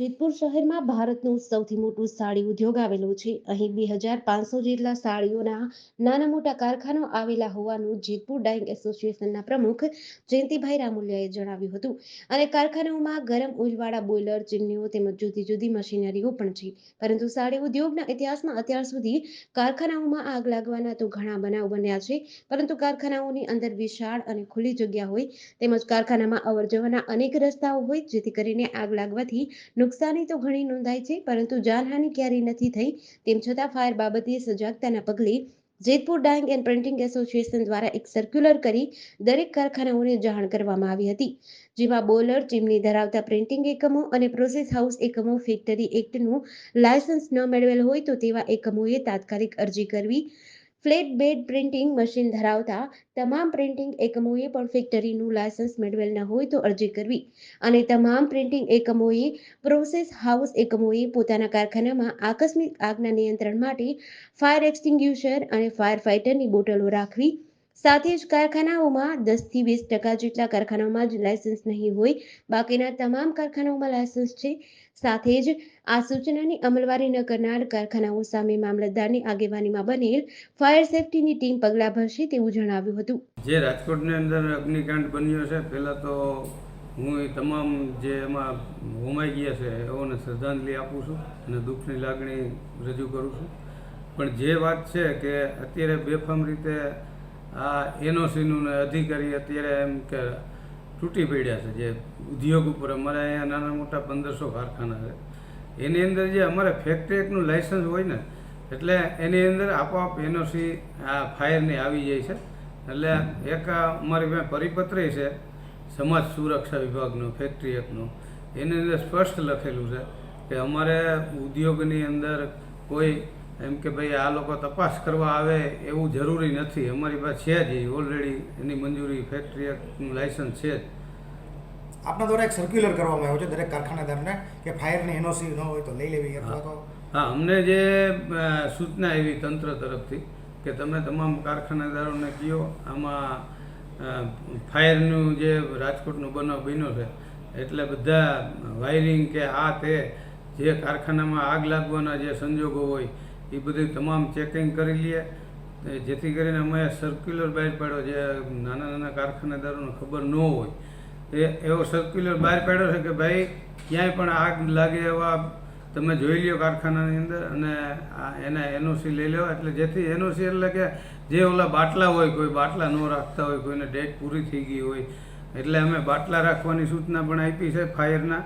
જેતપુર શહેરમાં ભારતનું સૌથી મોટું સાડી ઉદ્યોગ આવેલું છે. અહીં બે હજાર પાંચસો જેટલા સાડીઓના નાના મોટા કારખાનો આવેલા હોવાનું જેતપુર ડાઈંગ એસોસિએશનના પ્રમુખ જયંતિભાઈ રામુલિયાએ જણાવ્યું હતું. અને કારખાનાઓમાં ગરમ ઓઇલવાળા બોઇલર ચીમનીઓ તેમજ જુદી જુદી મશીનરીઓ પણ છે. પરંતુ સાડી ઉદ્યોગના ઇતિહાસમાં અત્યાર સુધી કારખાનાઓમાં આગ લાગવાના તો ઘણા બનાવ બન્યા છે. પરંતુ કારખાનાઓની અંદર વિશાળ અને ખુલ્લી જગ્યા હોય તેમજ કારખાનામાં અવરજવરના અનેક રસ્તાઓ હોય જેથી કરીને આગ લાગવાથી નુકસાની તો ઘણી નોંધાઈ છે, પરંતુ જાનહાનિ ક્યારેય નથી થઈ. તેમ છતાં ફાયર બાબતે સજાગતાના પગલે Jetpur dyeing and printing association દ્વારા એક સર્ક્યુલર કરી દરેક કારખાનાઓને જાણ કરવામાં આવી હતી, જેમાં બોલર, ચીમની ધરાવતા પ્રિન્ટિંગ એકમો અને પ્રોસેસ હાઉસ એકમો ફેક્ટરી એક્ટનું લાયસન્સ ન મેળવેલ હોય તો તેવા એકમોએ તાત્કાલિક અરજી કરવી ફ્લેટ બેડ પ્રિન્ટિંગ મશીન ધરાવતા તમામ પ્રિન્ટિંગ એકમોએ પણ ફેક્ટરીનું લાયસન્સ મેળવેલ ન હોય તો અરજી કરવી. અને તમામ પ્રિન્ટિંગ એકમોએ, પ્રોસેસ હાઉસ એકમોએ પોતાના કારખાનામાં આકસ્મિક આગના નિયંત્રણ માટે ફાયર એક્સટિંગ્યુશર અને ફાયર ફાઇટરની બોટલો રાખવી. સાથે જ કારખાનાઓમાં દસથી વીસ ટકા જેટલા કારખાનાઓમાં જ લાયસન્સ નહીં હોય, બાકીના તમામ કારખાનાઓમાં લાયસન્સ છે. સાથે જ આ સૂચનાની અમલવારી ન કરનાર કારખાનાઓ સામે મામલતદારની આગેવાનીમાં બનેલ ફાયર સેફટીની ટીમ પગલાં ભરશે તેવું જણાવ્યું હતું. જે રાજકોટની અંદર અગ્નિકાંડ બન્યો છે, પહેલાં તો હું એ તમામ જે એમાં હોમાઈ ગયા છે, એઓને શ્રદ્ધાંજલિ આપું છું અને દુઃખની લાગણી રજૂ કરું છું. પણ જે વાત છે કે અત્યારે બેફામ રીતે આ એનઓસીનું અધિકારી અત્યારે એમ કે તૂટી પડ્યા છે, જે ઉદ્યોગ ઉપર અમારે અહીંયા નાના મોટા પંદરસો કારખાના છે. એની અંદર જે અમારે ફેક્ટરી એકનું લાઇસન્સ હોય ને, એટલે એની અંદર આપોઆપ એનઓસી આ ફાયરની આવી જાય છે. એટલે એક અમારી પાસે પરિપત્ર છે, સમાજ સુરક્ષા વિભાગનો ફેક્ટરી એકનો. એની અંદર સ્પષ્ટ લખેલું છે કે અમારે ઉદ્યોગની અંદર કોઈ એમ કે ભાઈ આ લોકો તપાસ કરવા આવે એવું જરૂરી નથી. અમારી પાસે છે જ ઓલરેડી એની મંજૂરી ફેક્ટરી લાઇસન્સ છે જ. આપના દ્વારા એક સર્ક્યુલર કરવામાં આવ્યો છે દરેક કારખાનેદારને કે ફાયરની એનઓસી ન હોય તો લઈ લેવી અથવા તો હા અમને જે સૂચના એવી તંત્ર તરફથી કે તમે તમામ કારખાનેદારોને કહો આમાં ફાયરનું જે રાજકોટનો બનાવ બન્યો છે એટલે બધા વાયરિંગ કે આ તે જે કારખાનામાં આગ લાગવાના જે સંજોગો હોય એ બધું તમામ ચેકિંગ કરી લઈએ. જેથી કરીને અમે સર્ક્યુલર બહાર પાડ્યો જે નાના નાના કારખાનેદારોને ખબર ન હોય. એ એવો સર્ક્યુલર બહાર પાડ્યો છે કે ભાઈ, ક્યાંય પણ આગ લાગે એવા તમે જોઈ લ્યો કારખાનાની અંદર અને એના એનઓસી લઈ લેવા એટલે જેથી એનઓસી એટલે કે જે ઓલા બાટલા હોય, કોઈ બાટલા ન રાખતા હોય, કોઈને ડેટ પૂરી થઈ ગઈ હોય. એટલે અમે બાટલા રાખવાની સૂચના પણ આપી છે ફાયરના.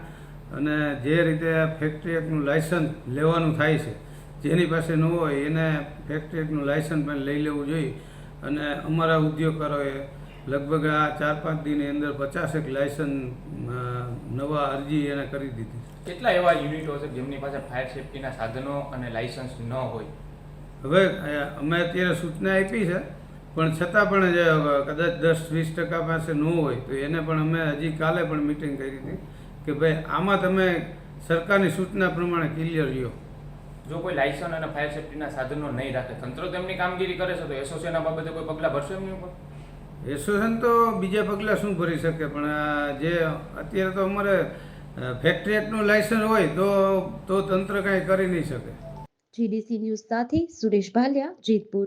અને જે રીતે ફેક્ટરી એકનું લાયસન્સ લેવાનું થાય છે જેની પાસે ન હોય એને ફેક્ટરીનું લાયસન્સ પણ લઈ લેવું જોઈએ. અને અમારા ઉદ્યોગકારોએ લગભગ આ ચાર પાંચ દિનની અંદર પચાસેક લાયસન્સ નવા અરજી એને કરી દીધી. કેટલા એવા યુનિટો છે જેમની પાસે ફાયર સેફટીના સાધનો અને લાયસન્સ ન હોય? હવે અમે અત્યારે સૂચના આપી છે પણ છતાં પણ જે કદાચ દસ વીસ ટકા પાસે ન હોય તો એને પણ અમે હજી કાલે પણ મિટિંગ કરી હતી કે ભાઈ આમાં તમે સરકારની સૂચના પ્રમાણે ક્લિયર રહ્યો જો કોઈ લાયસન્સ અને ફાયર સેફટીના સાધનો નહીં રાખે તંત્ર તેમની કામગીરી કરે છે તો એસોસિએશન બાબતે કોઈ પગલાં ભરશે એમની ઉપર? એસોસિએશન તો બીજા પગલાં શું ભરી શકે? પણ જે અત્યારે તો અમારે ફેક્ટરી એક્ટનું લાયસન્સ હોય તો તો તંત્ર કાંઈ કરી નહીં શકે. જીડીસી ન્યૂઝ સાથે સુરેશ ભાલિયા જેતપુર.